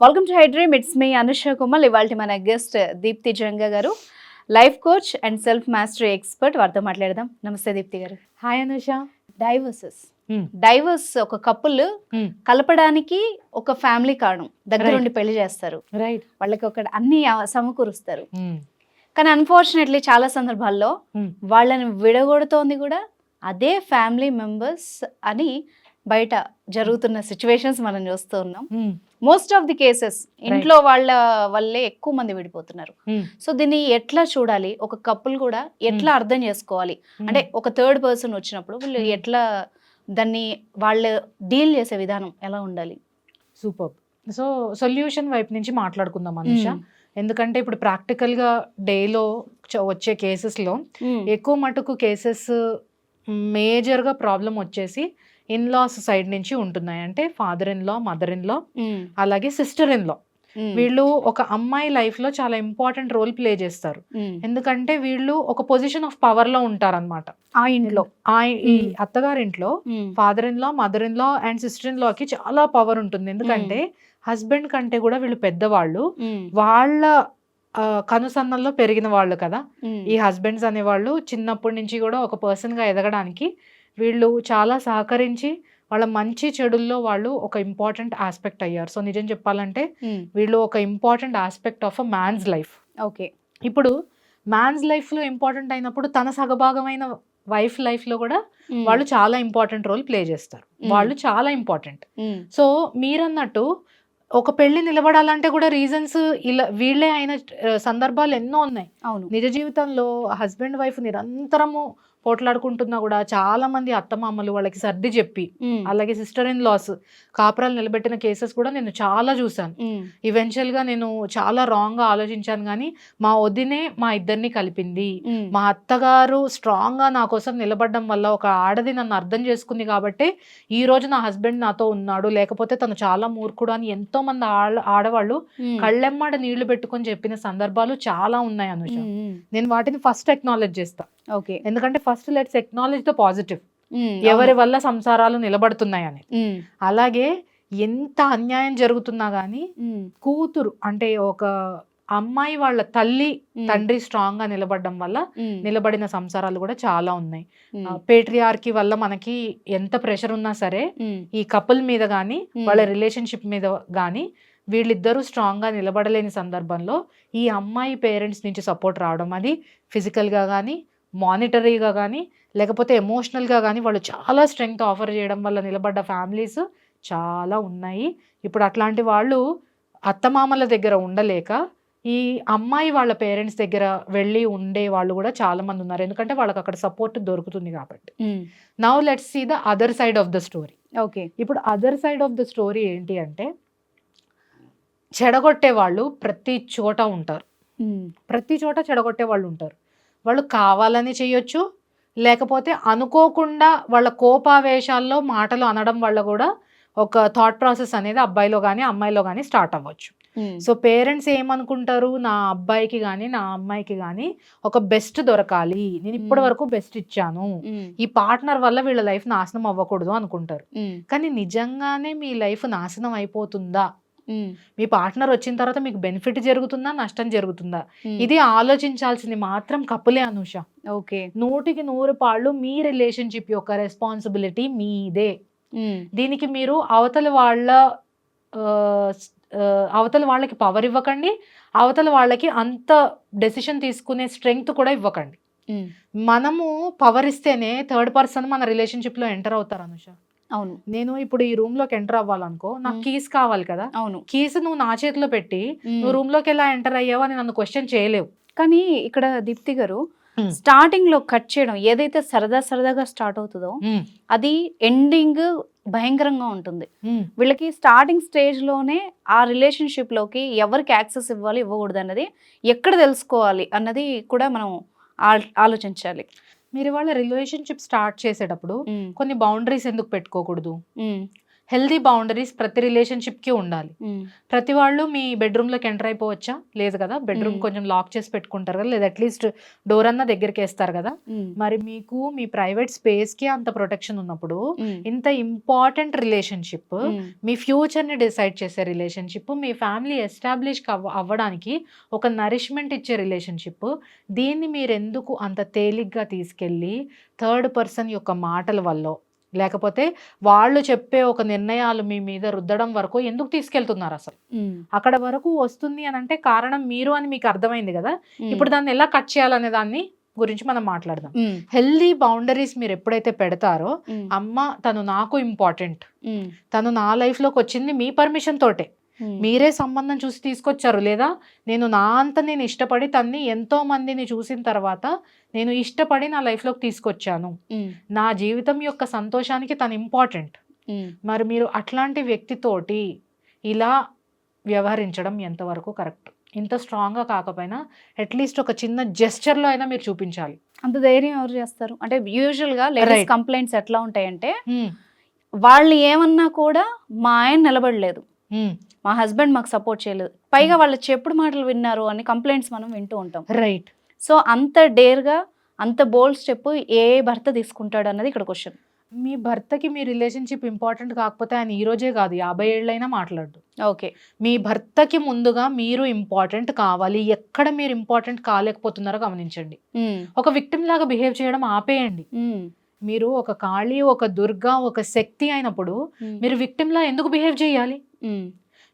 Welcome to హైడ్రీమ్ it's me Anusha కుమల్ ఇవాళ మన guest Deepti Janga garu. Life coach and self mastery expert వారితో మాట్లాడదాం. నమస్తే Deepti garu. Hi Anusha divorces Hmm. Divorce ఒక కపుల్ Hmm. కలపడానికి ఒక ఫ్యామిలీ కారణం. దగ్గరుండి పెళ్ళి చేస్తారు. రైట్ వాళ్ళకి ఒక అన్ని సమకూరుస్తారు. కానీ అన్ఫార్చునేట్లీ చాలా సందర్భాల్లో Hmm. వాళ్ళని విడగొడుతోంది కూడా అదే ఫ్యామిలీ మెంబర్స్ అని బయట జరుగుతున్న సిచ్యువేషన్స్ మనం చూస్తూ ఉన్నాం. మోస్ట్ ఆఫ్ ది కేసెస్ ఇంట్లో వాళ్ళ వల్లే ఎక్కువ మంది విడిపోతున్నారు. సో దీన్ని ఎట్లా చూడాలి? ఒక కపుల్ కూడా ఎట్లా అర్థం చేసుకోవాలి? అంటే ఒక థర్డ్ పర్సన్ వచ్చినప్పుడు వీళ్ళు. ఎట్లా దాన్ని వాళ్ళు డీల్ చేసే విధానం ఎలా ఉండాలి? సూపర్ సో సొల్యూషన్ వైపు నుంచి మాట్లాడుకుందాం అనుష. ఎందుకంటే ఇప్పుడు ప్రాక్టికల్గా డేలో వచ్చే కేసెస్లో ఎక్కువ మటుకు కేసెస్ మేజర్గా ప్రాబ్లం వచ్చేసి ఇన్ లాస్ సైడ్ నుంచి ఉంటున్నాయి. అంటే father in law mother in law అలాగే సిస్టర్ ఇన్ లా వీళ్ళు ఒక అమ్మాయి లైఫ్లో చాలా ఇంపార్టెంట్ రోల్ ప్లే చేస్తారు. ఎందుకంటే వీళ్ళు ఒక పొజిషన్ ఆఫ్ పవర్లో ఉంటారన్నమాట. ఆ ఇంట్లో. ఆ ఈ. అత్తగారింట్లో father in law mother in law and sister in లాకి చాలా పవర్ ఉంటుంది. ఎందుకంటే హస్బెండ్ కంటే కూడా వీళ్ళు పెద్దవాళ్ళు. వాళ్ళ కనుసన్నల్లో పెరిగిన వాళ్ళు కదా. ఈ హస్బెండ్స్ అనేవాళ్ళు చిన్నప్పటి నుంచి కూడా ఒక person గా ఎదగడానికి వీళ్ళు చాలా సహకరించి వాళ్ళ మంచి చెడుల్లో వాళ్ళు ఒక ఇంపార్టెంట్ ఆస్పెక్ట్ అయ్యారు. సో నిజం చెప్పాలంటే వీళ్ళు ఒక important aspect of a man's life. Okay. ఇప్పుడు మ్యాన్స్ లైఫ్లో ఇంపార్టెంట్ అయినప్పుడు తన సగభాగమైన వైఫ్ లైఫ్లో కూడా వాళ్ళు చాలా ఇంపార్టెంట్ రోల్ ప్లే చేస్తారు. వాళ్ళు చాలా ఇంపార్టెంట్. సో మీరన్నట్టు ఒక పెళ్ళి నిలబడాలంటే కూడా రీజన్స్ ఇలా వీళ్ళే అయిన సందర్భాలు ఎన్నో ఉన్నాయి. అవును. నిజ జీవితంలో హస్బెండ్ వైఫ్ నిరంతరము పోట్లాడుకుంటున్నా కూడా చాలా మంది అత్తమామలు వాళ్ళకి సర్ది చెప్పి అలాగే సిస్టర్ ఇన్ లాస్ కాపురాలు నిలబెట్టిన కేసెస్ కూడా నేను చాలా చూశాను. ఈవెన్చువల్గా నేను చాలా రాంగ్గా ఆలోచించాను కానీ మా వదినే మా ఇద్దరిని కలిపింది. మా అత్తగారు స్ట్రాంగ్గా నా కోసం నిలబడడం వల్ల ఒక ఆడది నన్ను అర్థం చేసుకుంది కాబట్టి ఈ రోజు నా హస్బెండ్ నాతో ఉన్నాడు. లేకపోతే తను చాలా మూర్ఖుడు అని ఎంతో మంది ఆడ ఆడవాళ్ళు కళ్ళెమ్మడ నీళ్ళు పెట్టుకొని చెప్పిన సందర్భాలు చాలా ఉన్నాయి అనుష నేను వాటిని ఫస్ట్ ఎక్నాలెడ్జ్ చేస్తా. ఓకే. ఎందుకంటే first let's acknowledge the positive ఎవరి వల్ల సంసారాలు నిలబడుతున్నాయి అని అలాగే ఎంత అన్యాయం జరుగుతున్నా గానీ కూతురు అంటే ఒక అమ్మాయి వాళ్ళ తల్లి తండ్రి స్ట్రాంగ్గా నిలబడడం వల్ల నిలబడిన సంసారాలు కూడా చాలా ఉన్నాయి. పేట్రియార్కి వల్ల మనకి ఎంత ప్రెషర్ ఉన్నా సరే ఈ కపుల్ మీద కానీ వాళ్ళ రిలేషన్షిప్ మీద కానీ వీళ్ళిద్దరూ స్ట్రాంగ్గా నిలబడలేని సందర్భంలో ఈ అమ్మాయి పేరెంట్స్ నుంచి సపోర్ట్ రావడం అది physical గా కానీ మానిటరీగా కానీ లేకపోతే ఎమోషనల్గా కానీ వాళ్ళు చాలా స్ట్రెంగ్త్ ఆఫర్ చేయడం వల్ల నిలబడ్డ ఫ్యామిలీస్ చాలా ఉన్నాయి. ఇప్పుడు అట్లాంటి వాళ్ళు అత్తమామల దగ్గర ఉండలేక ఈ అమ్మాయి వాళ్ళ పేరెంట్స్ దగ్గర వెళ్ళి ఉండే వాళ్ళు కూడా చాలా మంది ఉన్నారు. ఎందుకంటే వాళ్ళకి అక్కడ సపోర్ట్ దొరుకుతుంది కాబట్టి. Now let's see the other side of the story okay. ఇప్పుడు other side of the story ఏంటి అంటే చెడగొట్టే వాళ్ళు ప్రతి చోట ఉంటారు. ప్రతి చోట చెడగొట్టే వాళ్ళు ఉంటారు. వాళ్ళు కావాలని చేయొచ్చు. లేకపోతే అనుకోకుండా వాళ్ళ కోపావేశాల్లో మాటలు అనడం వల్ల కూడా ఒక థాట్ ప్రాసెస్ అనేది అబ్బాయిలో కానీ అమ్మాయిలో కానీ స్టార్ట్ అవ్వచ్చు. సో పేరెంట్స్ ఏమనుకుంటారు? నా అబ్బాయికి కానీ నా అమ్మాయికి కానీ ఒక బెస్ట్ దొరకాలి. నేను ఇప్పటి వరకు బెస్ట్ ఇచ్చాను. ఈ పార్ట్నర్ వల్ల వీళ్ళ లైఫ్ నాశనం అవ్వకూడదు అనుకుంటారు. కానీ నిజంగానే మీ లైఫ్ నాశనం అయిపోతుందా? మీ పార్ట్నర్ వచ్చిన తర్వాత మీకు బెనిఫిట్ జరుగుతుందా నష్టం జరుగుతుందా? ఇది ఆలోచించాల్సింది మాత్రం కపులే అనుష. ఓకే. నూటికి నూరు పాళ్ళు మీ రిలేషన్షిప్ యొక్క రెస్పాన్సిబిలిటీ మీదే. దీనికి మీరు అవతల వాళ్ళ అవతల వాళ్ళకి పవర్ ఇవ్వకండి అవతల వాళ్ళకి అంత డెసిషన్ తీసుకునే స్ట్రెంగ్త్ కూడా ఇవ్వకండి. మనము పవర్ ఇస్తేనే థర్డ్ పర్సన్ మన రిలేషన్షిప్లో ఎంటర్ అవుతారు అనుష. అవును. నేను ఇప్పుడు ఈ రూమ్లోకి ఎంటర్ అవ్వాలనుకో నాకు. కీస్ కావాలి కదా. అవును. కీస్ నువ్వు నా చేతిలో పెట్టి నువ్వు రూమ్లోకి ఎలా ఎంటర్ అయ్యావు అని నన్ను క్వశ్చన్ చేయలేవు. కానీ ఇక్కడ దీప్తి గారు. స్టార్టింగ్లో కట్ చేయడం ఏదైతే సరదా సరదాగా స్టార్ట్ అవుతుందో అది ఎండింగ్ భయంకరంగా ఉంటుంది. వీళ్ళకి స్టార్టింగ్ స్టేజ్లోనే ఆ రిలేషన్షిప్లోకి ఎవరికి యాక్సెస్ ఇవ్వాలి ఇవ్వకూడదు అన్నది ఎక్కడ తెలుసుకోవాలి అన్నది కూడా మనం ఆల్- ఆలోచించాలి. మీరు వాళ్ళ రిలేషన్షిప్ స్టార్ట్ చేసేటప్పుడు కొన్ని బౌండరీస్ ఎందుకు పెట్టుకోకూడదు? హెల్దీ బౌండరీస్ ప్రతి రిలేషన్షిప్కి ఉండాలి ప్రతి వాళ్ళు మీ బెడ్రూమ్లోకి ఎంటర్ అయిపోవచ్చా? లేదు కదా? బెడ్రూమ్. కొంచెం లాక్ చేసి పెట్టుకుంటారు కదా? లేదా అట్లీస్ట్ డోర్ అన్న దగ్గరికి వేస్తారు కదా? మరి మీకు మీ ప్రైవేట్ స్పేస్కి అంత ప్రొటెక్షన్ ఉన్నప్పుడు ఇంత ఇంపార్టెంట్ రిలేషన్షిప్ మీ ఫ్యూచర్ని డిసైడ్ చేసే రిలేషన్షిప్ మీ ఫ్యామిలీ ఎస్టాబ్లిష్ అవ్వడానికి ఒక నరిష్మెంట్ ఇచ్చే రిలేషన్షిప్ దీన్ని మీరు ఎందుకు అంత తేలిగ్గా తీసుకెళ్ళి థర్డ్ పర్సన్ యొక్క మాటల వల్ల లేకపోతే వాళ్ళు చెప్పే ఒక నిర్ణయాలు మీ మీద రుద్దడం వరకు ఎందుకు తీసుకెళ్తున్నారు అసలు? అక్కడ వరకు వస్తుంది అని అంటే కారణం మీరు అని మీకు అర్థమైంది కదా? ఇప్పుడు దాన్ని ఎలా కట్ చేయాలనే దాన్ని గురించి మనం మాట్లాడదాం. హెల్దీ బౌండరీస్ మీరు ఎప్పుడైతే పెడతారో అమ్మ తను నాకు ఇంపార్టెంట్. తను నా లైఫ్లోకి వచ్చింది మీ పర్మిషన్ తోటే. మీరే సంబంధం చూసి తీసుకొచ్చారు లేదా? నేను నా అంత నేను ఇష్టపడి తన్ని ఎంతో మందిని చూసిన తర్వాత నేను ఇష్టపడి నా లైఫ్లోకి తీసుకొచ్చాను. నా జీవితం యొక్క సంతోషానికి తను ఇంపార్టెంట్. మరి మీరు అట్లాంటి వ్యక్తితోటి ఇలా వ్యవహరించడం ఎంతవరకు కరెక్ట్? ఇంత స్ట్రాంగ్గా కాకపోయినా అట్లీస్ట్ ఒక చిన్న జెస్చర్లో అయినా మీరు చూపించాలి. అంత ధైర్యం ఎవరు చేస్తారు? అంటే యూజువల్గా లేడీస్. కంప్లైంట్స్ ఎట్లా ఉంటాయంటే వాళ్ళు ఏమన్నా కూడా మా ఆయన నిలబడలేదు. మా హస్బెండ్ మాకు సపోర్ట్ చేయలేదు. పైగా వాళ్ళ చెప్పుడు మాటలు విన్నారు అని కంప్లైంట్స్ మనం వింటూ ఉంటాం. రైట్ సో అంత డేర్గా అంత బోల్డ్ స్టెప్ ఏ భర్త తీసుకుంటాడు అన్నది ఇక్కడ క్వశ్చన్ మీ భర్తకి మీ రిలేషన్షిప్ ఇంపార్టెంట్ కాకపోతే ఆయన ఈ రోజే కాదు యాభై ఏళ్ళైనా మాట్లాడు. ఓకే. మీ భర్తకి ముందుగా మీరు ఇంపార్టెంట్ కావాలి ఎక్కడ మీరు ఇంపార్టెంట్ కాలేకపోతున్నారో గమనించండి. ఒక విక్టిమ్ లాగా బిహేవ్ చేయడం ఆపేయండి. మీరు ఒక కాళీ ఒక దుర్గా ఒక శక్తి అయినప్పుడు మీరు victim లా ఎందుకు బిహేవ్ చేయాలి?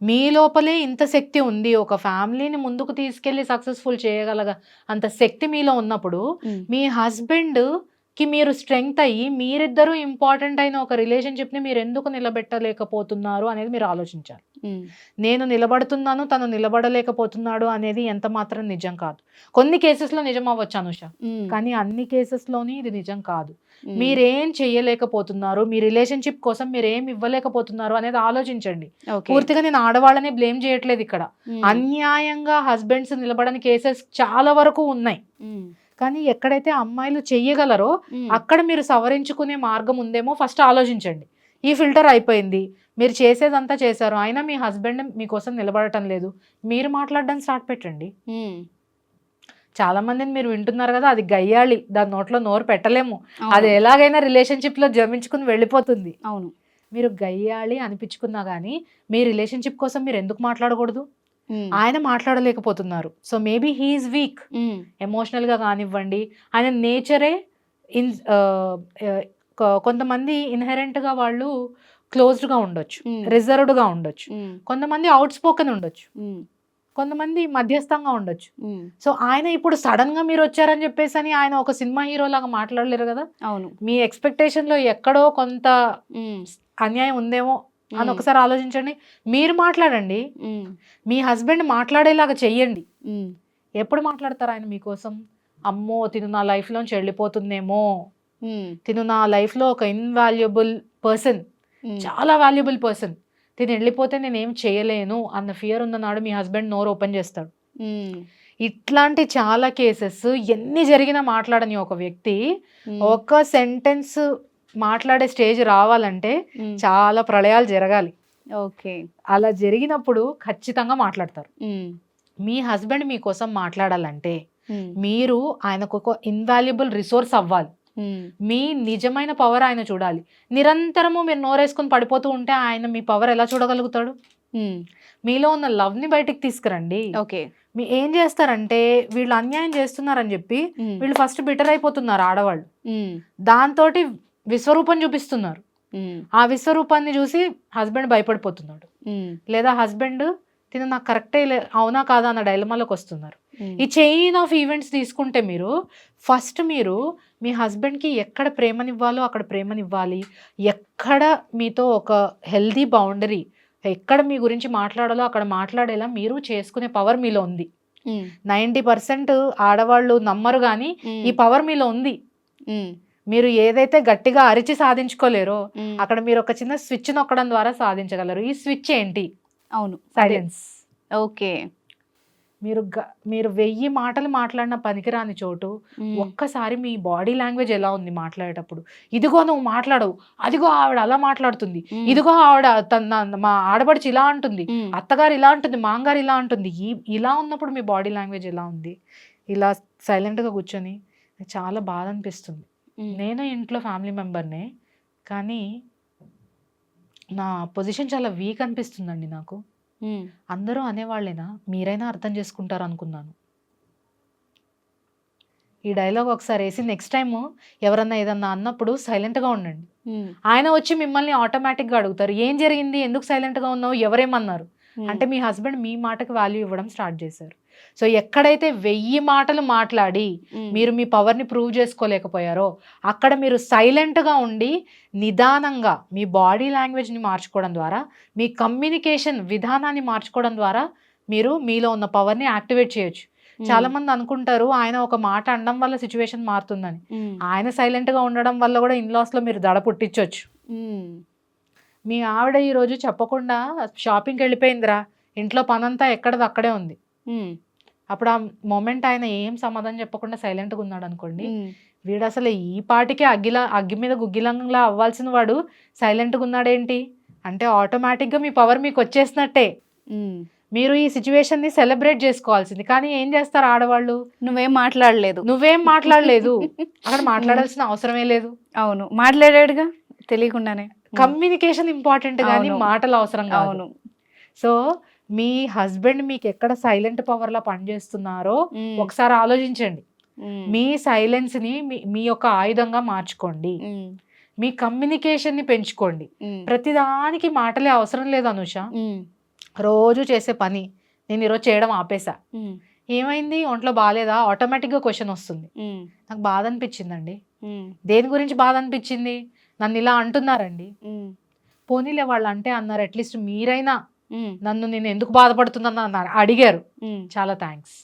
మీ లోపలే ఇంత శక్తి ఉంది ఒక ఫ్యామిలీని ముందుకు తీసుకెళ్ళి సక్సెస్ఫుల్ చేయగలగ అంత శక్తి మీలో ఉన్నప్పుడు మీ హస్బెండ్ కి మీరు స్ట్రెంగ్త్ అయ్యి మీరిద్దరూ ఇంపార్టెంట్ అయిన ఒక రిలేషన్షిప్ని మీరు ఎందుకు నిలబెట్టలేకపోతున్నారు అనేది మీరు ఆలోచించాలి. నేను నిలబడుతున్నాను తను నిలబడలేకపోతున్నాడు అనేది ఎంత మాత్రం నిజం కాదు. కొన్ని కేసెస్లో నిజం అవ్వచ్చు అనుష. కానీ అన్ని కేసెస్లోని ఇది నిజం కాదు. మీరేం చెయ్యలేకపోతున్నారు మీ రిలేషన్షిప్ కోసం మీరు ఏం ఇవ్వలేకపోతున్నారు అనేది ఆలోచించండి. పూర్తిగా నేను ఆడవాళ్ళని బ్లేమ్ చేయట్లేదు ఇక్కడ. అన్యాయంగా హస్బెండ్స్ నిలబడని కేసెస్ చాలా వరకు ఉన్నాయి. కానీ ఎక్కడైతే అమ్మాయిలు చెయ్యగలరో అక్కడ మీరు సవరించుకునే మార్గం ఉందేమో ఫస్ట్ ఆలోచించండి. ఈ ఫిల్టర్ అయిపోయింది. మీరు చేసేదంతా చేశారు. అయినా మీ హస్బెండ్ మీకోసం నిలబడటం లేదు. మీరు మాట్లాడడం స్టార్ట్ పెట్టండి. చాలా మందిని మీరు వింటున్నారు కదా అది గయ్యాళి. దాని నోట్లో నోరు పెట్టలేము. అది ఎలాగైనా రిలేషన్షిప్లో జమించుకుని వెళ్ళిపోతుంది. అవును. మీరు గయ్యాళి అనిపించుకున్నా గానీ మీ రిలేషన్షిప్ కోసం మీరు ఎందుకు మాట్లాడకూడదు? ఆయన మాట్లాడలేకపోతున్నారు. So maybe he's weak. ఎమోషనల్గా కానివ్వండి. ఆయన నేచరే ఇన్ కొంతమంది ఇన్హెరెంట్గా వాళ్ళు క్లోజ్డ్గా ఉండొచ్చు. రిజర్వ్డ్గా ఉండొచ్చు. కొంతమంది అవుట్ స్పోకెన్ ఉండొచ్చు కొంతమంది మధ్యస్థంగా ఉండొచ్చు. సో ఆయన ఇప్పుడు సడన్గా మీరు వచ్చారని చెప్పేసి అని ఆయన ఒక సినిమా హీరో లాగా మాట్లాడలేరు కదా? అవును. మీ ఎక్స్పెక్టేషన్లో ఎక్కడో కొంత అన్యాయం ఉందేమో అని ఒకసారి ఆలోచించండి. మీరు మాట్లాడండి. మీ హస్బెండ్ మాట్లాడేలాగా చెయ్యండి. ఎప్పుడు మాట్లాడతారు ఆయన మీకోసం? అమ్మో తిను నా లైఫ్ లోంచి వెళ్ళిపోతుందేమో. తిను నా లైఫ్లో ఒక ఇన్వాల్యుబుల్ పర్సన్ చాలా వాల్యుబుల్ పర్సన్ తిను వెళ్ళిపోతే నేను ఏం చేయలేను అన్న ఫియర్ ఉన్ననాడు మీ హస్బెండ్ నోరు ఓపెన్ చేస్తాడు. ఇట్లాంటి చాలా కేసెస్ ఎన్ని జరిగినా మాట్లాడని ఒక వ్యక్తి ఒక సెంటెన్స్ మాట్లాడే స్టేజ్ రావాలంటే చాలా ప్రళయాలు జరగాలి. ఓకే. అలా జరిగినప్పుడు ఖచ్చితంగా మాట్లాడతారు. మీ హస్బెండ్ మీకోసం మాట్లాడాలంటే మీరు ఆయనకు ఒక ఇన్వాల్యుబుల్ రిసోర్స్ అవ్వాలి. మీ నిజమైన పవర్ ఆయన చూడాలి. నిరంతరము మీరు నోరేసుకుని పడిపోతూ ఉంటే ఆయన మీ పవర్ ఎలా చూడగలుగుతాడు? మీలో ఉన్న లవ్ని బయటికి తీసుకురండి. ఓకే. మీ ఏం చేస్తారంటే వీళ్ళు అన్యాయం చేస్తున్నారని చెప్పి వీళ్ళు ఫస్ట్ బిటర్ అయిపోతున్నారు ఆడవాళ్ళు. దాంతో విశ్వరూపం చూపిస్తున్నారు. ఆ విశ్వరూపాన్ని చూసి హస్బెండ్ భయపడిపోతున్నాడు. లేదా హస్బెండ్ తిన నాకు కరెక్టే అవునా కాదా? అన్న డైలమాలోకి వస్తున్నారు. ఈ చైన్ ఆఫ్ ఈవెంట్స్ తీసుకుంటే మీరు ఫస్ట్ మీరు మీ హస్బెండ్కి ఎక్కడ ప్రేమనివ్వాలో అక్కడ ప్రేమనివ్వాలి. ఎక్కడ మీతో ఒక హెల్దీ బౌండరీ ఎక్కడ మీ గురించి మాట్లాడాలో అక్కడ మాట్లాడేలా మీరు చేసుకునే పవర్ మీలో ఉంది. నైంటీ పర్సెంట్ ఆడవాళ్ళు నమ్మరు కానీ ఈ పవర్ మీలో ఉంది. మీరు ఏదైతే గట్టిగా అరిచి సాధించుకోలేరో అక్కడ మీరు ఒక చిన్న స్విచ్ నొక్కడం ద్వారా సాధించగలరు. ఈ స్విచ్ ఏంటి? అవును. Silence okay. మీరు మీరు వెయ్యి మాటలు మాట్లాడిన పనికిరాని చోటు ఒక్కసారి మీ బాడీ లాంగ్వేజ్ ఎలా ఉంది మాట్లాడేటప్పుడు? ఇదిగో నువ్వు మాట్లాడవు. అదిగో ఆవిడ అలా మాట్లాడుతుంది. ఇదిగో ఆవిడ తన మా ఆడపడిచి ఇలా అంటుంది. అత్తగారు ఇలా అంటుంది మాంగారు ఇలా అంటుంది. ఇలా ఉన్నప్పుడు మీ బాడీ లాంగ్వేజ్ ఎలా ఉంది? ఇలా సైలెంట్గా కూర్చొని చాలా బాధ అనిపిస్తుంది. నేను ఇంట్లో ఫ్యామిలీ మెంబర్నే కానీ నా పొజిషన్ చాలా వీక్ అనిపిస్తుందండి నాకు. అందరూ అనేవాళ్ళేనా మీరైనా అర్థం చేసుకుంటారు అనుకున్నాను. ఈ డైలాగ్ ఒకసారి వేసి నెక్స్ట్ టైం ఎవరన్నా ఏదన్నా అన్నప్పుడు సైలెంట్గా ఉండండి. ఆయన వచ్చి మిమ్మల్ని ఆటోమేటిక్గా అడుగుతారు ఏం జరిగింది? ఎందుకు సైలెంట్గా ఉన్నావు? ఎవరేమన్నారు. అంటే మీ హస్బెండ్ మీ మాటకి వాల్యూ ఇవ్వడం స్టార్ట్ చేశారు. సో ఎక్కడైతే వెయ్యి మాటలు మాట్లాడి మీరు మీ పవర్ని ప్రూవ్ చేసుకోలేకపోయారో అక్కడ మీరు సైలెంట్గా ఉండి నిదానంగా మీ బాడీ లాంగ్వేజ్ని మార్చుకోవడం ద్వారా మీ కమ్యూనికేషన్ విధానాన్ని మార్చుకోవడం ద్వారా మీరు మీలో ఉన్న పవర్ని యాక్టివేట్ చేయొచ్చు. చాలా మంది అనుకుంటారు ఆయన ఒక మాట అనడం వల్ల సిచ్యువేషన్ మారుతుందని. ఆయన సైలెంట్గా ఉండడం వల్ల కూడా ఇన్లాస్లో మీరు దడ పుట్టించవచ్చు మీ ఆవిడ ఈరోజు చెప్పకుండా షాపింగ్కి వెళ్ళిపోయిందిరా. ఇంట్లో పనంతా ఎక్కడది? అక్కడే ఉంది. అప్పుడు ఆ మొమెంట్ ఆయన ఏం సమాధానం చెప్పకుండా సైలెంట్గా ఉన్నాడు అనుకోండి వీడు అసలు ఈ పాటికి అగ్గిలా అగ్గి మీద గుగ్గిలంలా అవ్వాల్సిన వాడు సైలెంట్గా ఉన్నాడేంటి? అంటే ఆటోమేటిక్గా మీ పవర్ మీకు వచ్చేసినట్టే. మీరు ఈ సిచ్యువేషన్ని సెలబ్రేట్ చేసుకోవాల్సింది. కానీ ఏం చేస్తారు ఆడవాళ్ళు? నువ్వేం మాట్లాడలేదు. నువ్వేం మాట్లాడలేదు. అక్కడ మాట్లాడాల్సిన అవసరమే లేదు. అవును. మాట్లాడాడుగా? తెలియకుండానే. కమ్యూనికేషన్ ఇంపార్టెంట్ కానీ. మాటలు అవసరం కాదు. అవును. సో మీ హస్బెండ్ మీకు ఎక్కడ సైలెంట్ పవర్ లా పనిచేస్తున్నారో ఒకసారి ఆలోచించండి. మీ సైలెన్స్ని మీ- యొక్క ఆయుధంగా మార్చుకోండి. మీ కమ్యూనికేషన్ని పెంచుకోండి ప్రతిదానికి మాటలే అవసరం లేదు అనుష. రోజు చేసే పని నేను ఈరోజు చేయడం ఆపేసా. ఏమైంది? ఒంట్లో బాగాలేదా ఆటోమేటిక్గా క్వశ్చన్ వస్తుంది. నాకు బాధ అనిపించిందండి. దేని గురించి బాధ అనిపించింది? నన్ను ఇలా అంటున్నారండి. పోనీలే వాళ్ళు అంటే అన్నారు అట్లీస్ట్ మీరైనా నన్ను నేను ఎందుకు బాధపడుతున్నాను అన్నారు. అడిగారు. చాలా థ్యాంక్స్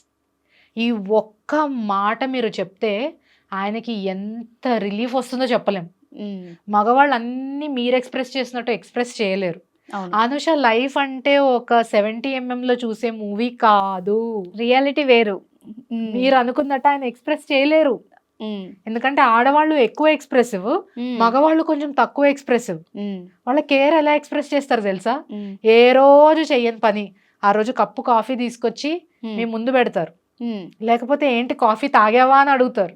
ఈ ఒక్క మాట మీరు చెప్తే ఆయనకి ఎంత రిలీఫ్ వస్తుందో చెప్పలేం. మగవాళ్ళు అన్ని మీరు ఎక్స్ప్రెస్ చేసినట్టు ఎక్స్ప్రెస్ చేయలేరు. అనుష లైఫ్ అంటే ఒక సెవెంటీ లో చూసే మూవీ కాదు. రియాలిటీ వేరు. మీరు అనుకున్నట్టు ఆయన ఎక్స్ప్రెస్ చేయలేరు. ఎందుకంటే ఆడవాళ్ళు ఎక్కువ ఎక్స్ప్రెసివ్ మగవాళ్ళు కొంచెం తక్కువ ఎక్స్ప్రెసివ్ వాళ్ళ కేర్ ఎలా ఎక్స్ప్రెస్ చేస్తారు తెలుసా? ఏ రోజు చెయ్యని పని ఆ రోజు కప్పు కాఫీ తీసుకొచ్చి మీ ముందు పెడతారు. లేకపోతే ఏంటి కాఫీ తాగావా అని అడుగుతారు.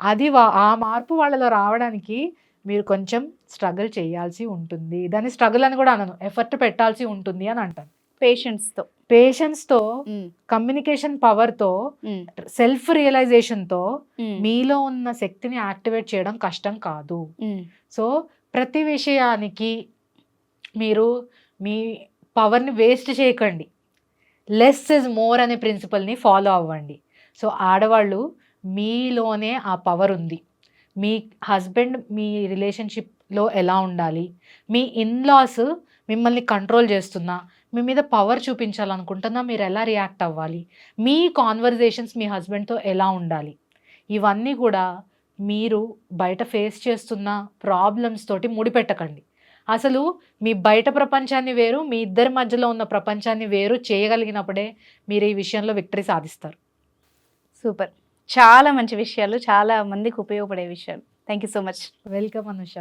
అది వా- ఆ మార్పు వాళ్ళలో రావడానికి మీరు కొంచెం స్ట్రగుల్ చేయాల్సి ఉంటుంది. దాన్ని స్ట్రగుల్ అని కూడా అనను ఎఫర్ట్ పెట్టాల్సి ఉంటుంది అని అంటాను. పేషెంట్స్తో పేషెన్స్తో కమ్యూనికేషన్ పవర్తో సెల్ఫ్ రియలైజేషన్తో మీలో ఉన్న శక్తిని యాక్టివేట్ చేయడం కష్టం కాదు. సో ప్రతి విషయానికి మీరు మీ పవర్ని వేస్ట్ చేయకండి. లెస్ ఇస్ మోర్ అనే ప్రిన్సిపల్ని ఫాలో అవ్వండి. సో ఆడవాళ్ళు మీలోనే ఆ పవర్ ఉంది. మీ హస్బెండ్ మీ రిలేషన్షిప్లో ఎలా ఉండాలి? మీ ఇన్లాస్ మిమ్మల్ని కంట్రోల్ చేస్తున్నా మీ మీద పవర్ చూపించాలనుకుంటున్నా మీరు ఎలా రియాక్ట్ అవ్వాలి? మీ కాన్వర్జేషన్స్ మీ హస్బెండ్తో ఎలా ఉండాలి? ఇవన్నీ కూడా మీరు బయట ఫేస్ చేస్తున్న ప్రాబ్లమ్స్ తోటి ముడిపెట్టకండి. అసలు మీ బయట ప్రపంచాన్ని వేరు మీ ఇద్దరి మధ్యలో ఉన్న ప్రపంచాన్ని వేరు చేయగలిగినప్పుడే మీరు ఈ విషయంలో విక్టరీ సాధిస్తారు. సూపర్ చాలా మంచి విషయాలు చాలా మందికి ఉపయోగపడే విషయాలు. Thank you so much welcome Anusha